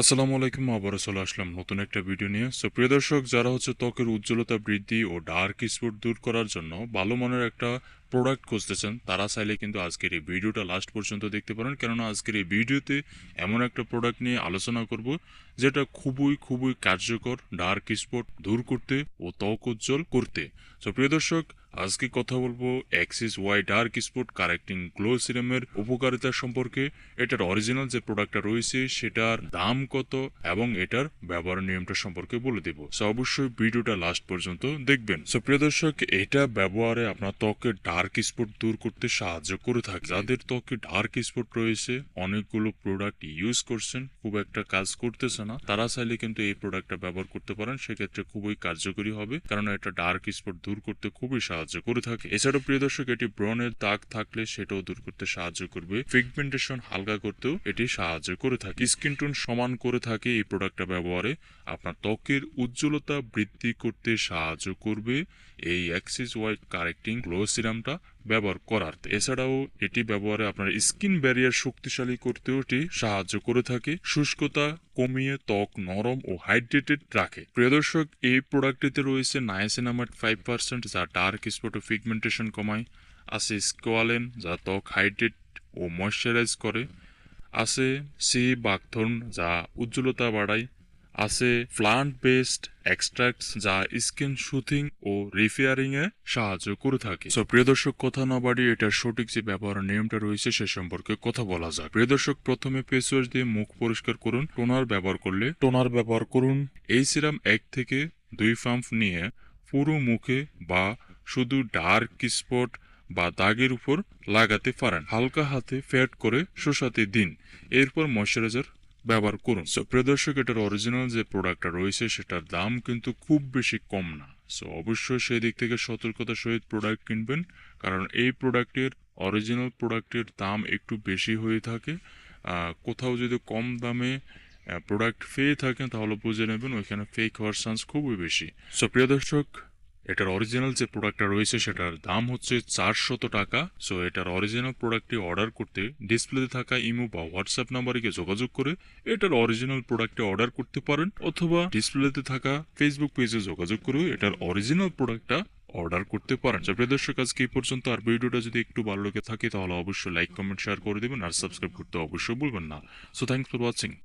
আসসালামু আলাইকুম, আবারও চলে আসলাম নতুন একটা ভিডিও নিয়ে। সো প্রিয় দর্শক, যারা হচ্ছে ত্বকের উজ্জ্বলতা বৃদ্ধি ও ডার্ক স্পট দূর করার জন্য ভালো মানের একটা প্রোডাক্ট খুঁজতেছেন, তারা চাইলে কিন্তু আজকের এই ভিডিওটা লাস্ট পর্যন্ত দেখতে পারেন। কেননা, আজকের এই ভিডিওতে এমন একটা প্রোডাক্ট নিয়ে আলোচনা করব, যেটা খুবই খুবই কার্যকর ডার্ক স্পট দূর করতে ও ত্বক উজ্জ্বল করতে। সো প্রিয় দর্শক আজকে কথা বলব axis Y dark spot correcting glow সিরামের উপকারিতা সম্পর্কে। এটার অরিজিনাল যে প্রোডাক্টটা রয়েছে, সেটার দাম কত এবং এটার ব্যবহার নিয়মটা সম্পর্কে বলে দেব। সো অবশ্যই ভিডিওটা লাস্ট পর্যন্ত দেখবেন। সো প্রিয় দর্শক, এটা ব্যবহারে আপনার ত্বকের ডার্ক স্পট দূর করতে সাহায্য করে থাকে। যাদের ত্বকে ডার্ক স্পট রয়েছে, অনেকগুলো প্রোডাক্ট ইউজ করছেন, খুব একটা কাজ করতেছে না। তারা চাইলে কিন্তু এই প্রোডাক্টটা ব্যবহার করতে পারেন। সেক্ষেত্রে খুবই কার্যকরী হবে। কারণ এটা ডার্ক স্পট দূর করতে খুবই সাহায্য করে থাকে। এছাড়াও প্রিয় দর্শক, এটি ব্রণের দাগ থাকলে সেটাও দূর করতে সাহায্য করবে। পিগমেন্টেশন হালকা করতেও এটি সাহায্য করে থাকে। স্কিন টোন সমান করে থাকে এই প্রোডাক্টটা ব্যবহারে। আপনার ত্বকের উজ্জ্বলতা বৃদ্ধি করতে সাহায্য করবে। এই অ্যাক্সিস হোয়াইট কারেক্টিং গ্লো সিরামটা ব্যবহার করার। এছাড়াও এটি ব্যবহারে আপনার স্কিন ব্যারিয়ার শক্তিশালী করতেও এটি সাহায্য করে থাকে, শুষ্কতা কমিয়ে ত্বক নরম ও হাইড্রেটেড রাখে। প্রিয় দর্শক, এই প্রোডাক্টটিতে রয়েছে নায়াসিনামাইড ফাইভ পার্সেন্ট যা ডার্ক স্পট ও পিগমেন্টেশন কমায়, আছে স্কোয়ালেন যা ত্বক হাইড্রেট ও ময়শ্চারাইজ করে, আছে সি বাকথর্ন যা উজ্জ্বলতা বাড়ায় আছে প্লান্ট বেসড এক্সট্রাক্টস যা স্কিন সুথিং ও রিপেয়ারিং এ সাহায্য করে থাকে। সো প্রিয় দর্শক, কথা না বাড়িয়ে এটার সঠিক যে ব্যবহার নিয়মটা রয়েছে সে সম্পর্কে কথা বলা যাক। প্রিয় দর্শক, প্রথমে ফেস ওয়াশ দিয়ে মুখ পরিষ্কার করুন। টোনার ব্যবহার করলে টোনার ব্যবহার করুন। এই সিরাম এক থেকে দুই পাম্প নিয়ে পুরো মুখে বা শুধু ডার্ক স্পট বা দাগের উপর লাগাতে পারেন। হালকা হাতে ফ্যাট করে শোষাতে দিন। এরপর ময়শ্চারাইজার ব্যবহার করুন। সো প্রিয় দর্শক, এটার অরিজিনাল যে প্রোডাক্টটা রয়েছে, সেটার দাম কিন্তু খুব বেশি কম না। সো অবশ্যই সেই দিক থেকে সতর্কতার সহিত প্রোডাক্ট কিনবেন, কারণ এই প্রোডাক্টের অরিজিনাল প্রোডাক্টের দাম একটু বেশি হয়ে থাকে। কোথাও যদি কম দামে প্রোডাক্ট পেয়ে থাকেন, তাহলে বুঝে নেবেন ওইখানে ফেক হওয়ার চান্স খুবই বেশি। সো প্রিয় দর্শক এটার অরিজিনাল যে প্রোডাক্টটা রয়েছে, সেটার দাম হচ্ছে চারশত টাকা। সো এটার অরিজিনাল প্রোডাক্টটি অর্ডার করতে ডিসপ্লেতে থাকা ইমো বা হোয়াটসঅ্যাপ নাম্বারে গিয়ে যোগাযোগ করে এটার অরিজিনাল প্রোডাক্টটি অর্ডার করতে পারেন, অথবা ডিসপ্লেতে থাকা ফেসবুক পেজে যোগাযোগ করে এটার অরিজিনাল প্রোডাক্টটা অর্ডার করতে পারেন। প্রিয় দর্শক, আজকে এই পর্যন্ত। আর ভিডিওটা যদি একটু ভালো লেগে থাকে, তাহলে অবশ্যই লাইক কমেন্ট শেয়ার করে দেবেন, আর সাবস্ক্রাইব করতে অবশ্যই ভুলবেন না। So thanks for watching